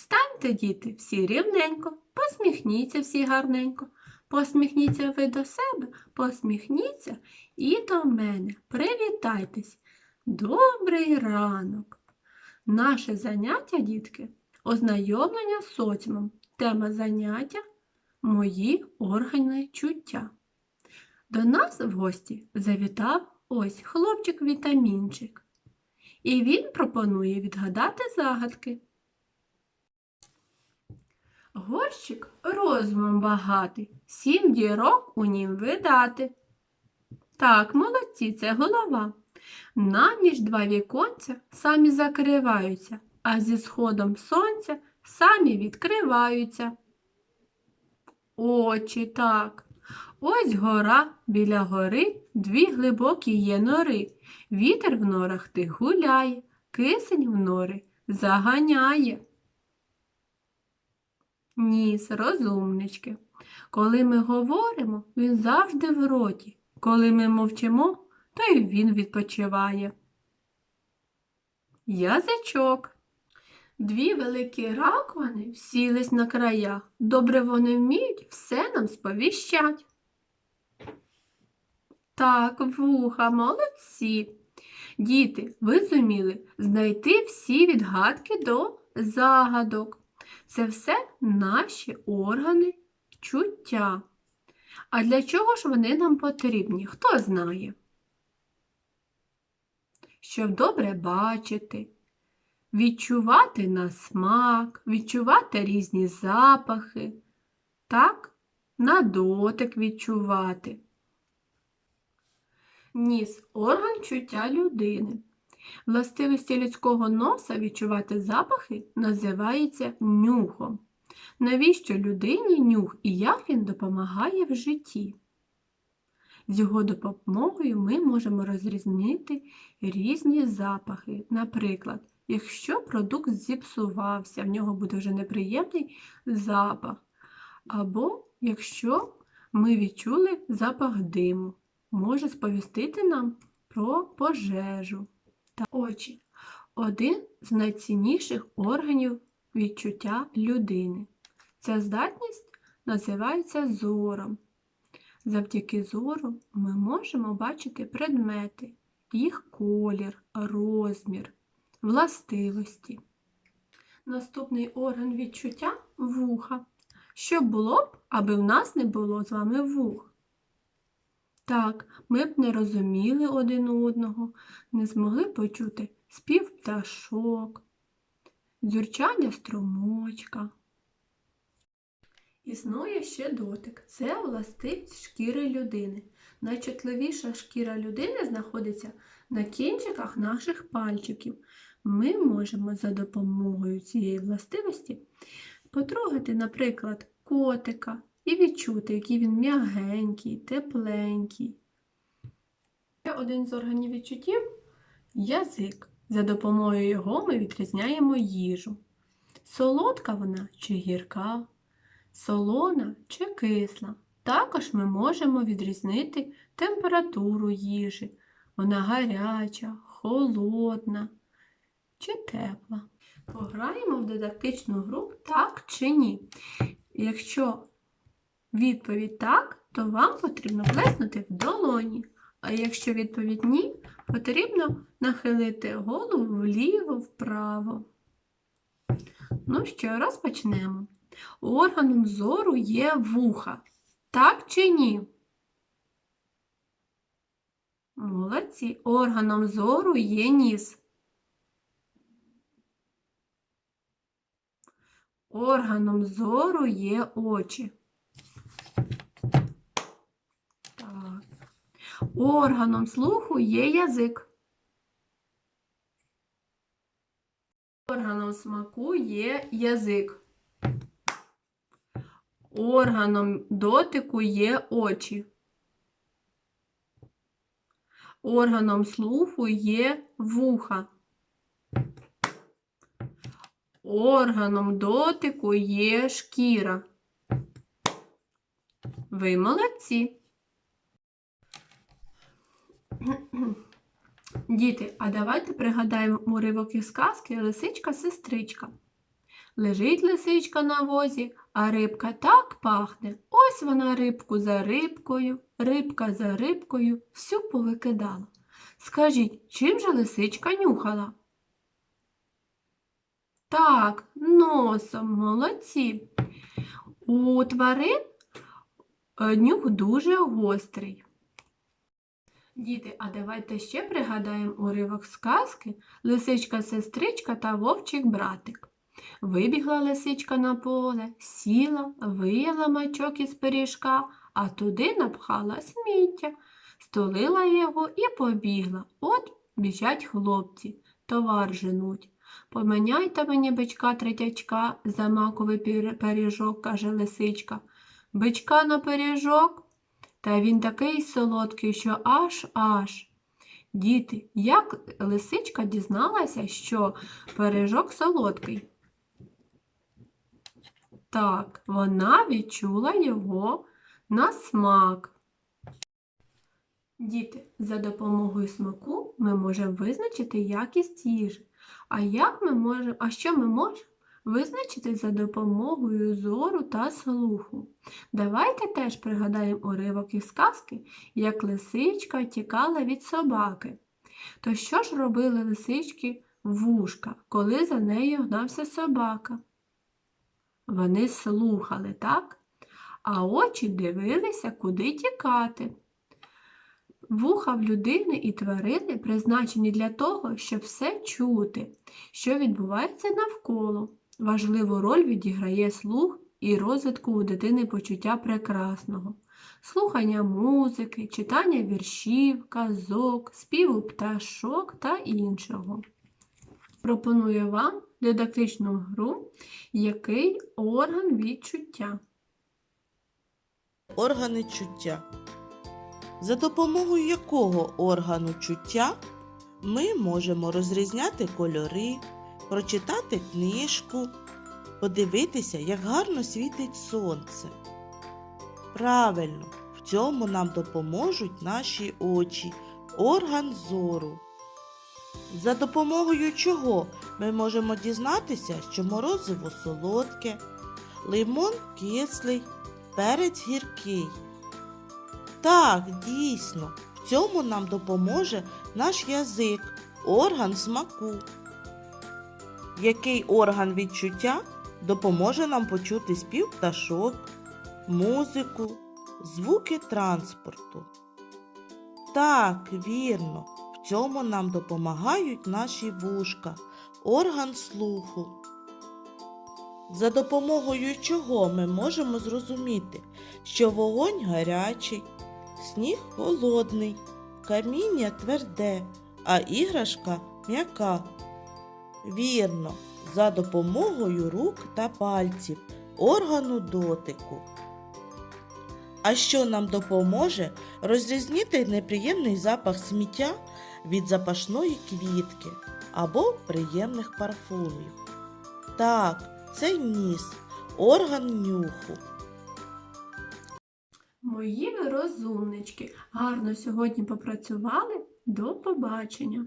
Станьте, діти, всі рівненько, посміхніться всі гарненько. Посміхніться ви до себе, посміхніться і до мене. Привітайтесь. Добрий ранок. Наше заняття, дітки, ознайомлення з соціумом. Тема заняття мої органи чуття. До нас в гості завітав ось хлопчик вітамінчик. І він пропонує відгадати загадки. Горщик розумом багатий, сім дірок у нім видати. Так, молодці, це голова. На ніч два віконця самі закриваються, а зі сходом сонця самі відкриваються. Очі так. Ось гора, біля гори дві глибокі є нори. Вітер в норах тих гуляє, кисень в нори заганяє. Ніс, розумнички. Коли ми говоримо, він завжди в роті. Коли ми мовчимо, то й він відпочиває. Язичок. Дві великі раковини всілись на краях. Добре вони вміють, все нам сповіщать. Так, вуха, молодці. Діти, ви зуміли знайти всі відгадки до загадок. Це все наші органи чуття. А для чого ж вони нам потрібні? Хто знає? Щоб добре бачити, відчувати на смак, відчувати різні запахи, так, на дотик відчувати. Ніс орган чуття людини. Властивості людського носа відчувати запахи називається нюхом. Навіщо людині нюх і як він допомагає в житті? З його допомогою ми можемо розрізнити різні запахи. Наприклад, якщо продукт зіпсувався, в нього буде вже неприємний запах. Або якщо ми відчули запах диму, може сповістити нам про пожежу та очі один з найцінніших органів відчуття людини. Ця здатність називається зором. Завдяки зору ми можемо бачити предмети, їх колір, розмір, властивості. Наступний орган відчуття вуха. Що було б, аби в нас не було з вами вух? Так, ми б не розуміли один одного, не змогли почути спів пташок, дзюрчання струмочка. Існує ще дотик. Це властивість шкіри людини. Найчутливіша шкіра людини знаходиться на кінчиках наших пальчиків. Ми можемо за допомогою цієї властивості потрогати, наприклад, котика і відчути, який він м'ягенький, тепленький. Один з органів відчуттів язик. За допомогою його ми відрізняємо їжу. Солодка вона чи гірка, солона чи кисла. Також ми можемо відрізнити температуру їжі. Вона гаряча, холодна чи тепла. Пограємо в дидактичну гру так чи ні. Якщо відповідь так, то вам потрібно плеснути в долоні. А якщо відповідь ні, потрібно нахилити голову вліво, вправо. Ну що, розпочнемо. Органом зору є вуха. Так чи ні? Молодці. Органом зору є ніс. Органом зору є очі. Органом слуху є язик. Органом смаку є язик. Органом дотику є очі. Органом слуху є вуха. Органом дотику є шкіра. Ви молодці. Діти, а давайте пригадаємо уривок із сказки Лисичка-сестричка. Лежить лисичка на возі, а рибка так пахне. Ось вона рибку за рибкою, рибка за рибкою всю повикидала. Скажіть, чим же лисичка нюхала? Так, носом, молодці. У тварин е, нюх дуже гострий. Діти, а давайте ще пригадаємо уривок сказки Лисичка сестричка та вовчик братик. Вибігла лисичка на поле, сіла, вияла мачок із пиріжка, а туди напхала сміття, стулила його і побігла. От біжать хлопці, товар женуть. Поміняйте мені бичка третячка за маковий пиріжок, каже лисичка. Бичка на пиріжок? Та він такий солодкий, що аж аж. Діти, як лисичка дізналася, що пиріжок солодкий? Так, вона відчула його на смак. Діти, за допомогою смаку ми можемо визначити якість їжі. А як ми можемо, а що ми можемо визначити за допомогою зору та слуху? Давайте теж пригадаємо уривок із сказки, як лисичка тікала від собаки. То що ж робили лисички вушка, коли за нею гнався собака? Вони слухали, так? А очі дивилися, куди тікати. Вуха в людини і тварини призначені для того, щоб все чути, що відбувається навколо. Важливу роль відіграє слух і розвитку у дитини почуття прекрасного, слухання музики, читання віршів, казок, співу пташок та іншого. Пропоную вам дидактичну гру, який орган відчуття. Органи чуття. За допомогою якого органу чуття ми можемо розрізняти кольори, прочитати книжку, подивитися, як гарно світить сонце. Правильно, в цьому нам допоможуть наші очі, орган зору. За допомогою чого ми можемо дізнатися, що морозиво солодке, лимон кислий, перець гіркий. Так, дійсно, в цьому нам допоможе наш язик, орган смаку. Який орган відчуття допоможе нам почути спів пташок, музику, звуки транспорту? Так, вірно, в цьому нам допомагають наші вушка, орган слуху. За допомогою чого ми можемо зрозуміти, що вогонь гарячий, сніг холодний, каміння тверде, а іграшка м'яка. Вірно, за допомогою рук та пальців, органу дотику. А що нам допоможе розрізнити неприємний запах сміття від запашної квітки або приємних парфумів? Так, це ніс, орган нюху. Мої розумнички, гарно сьогодні попрацювали. До побачення!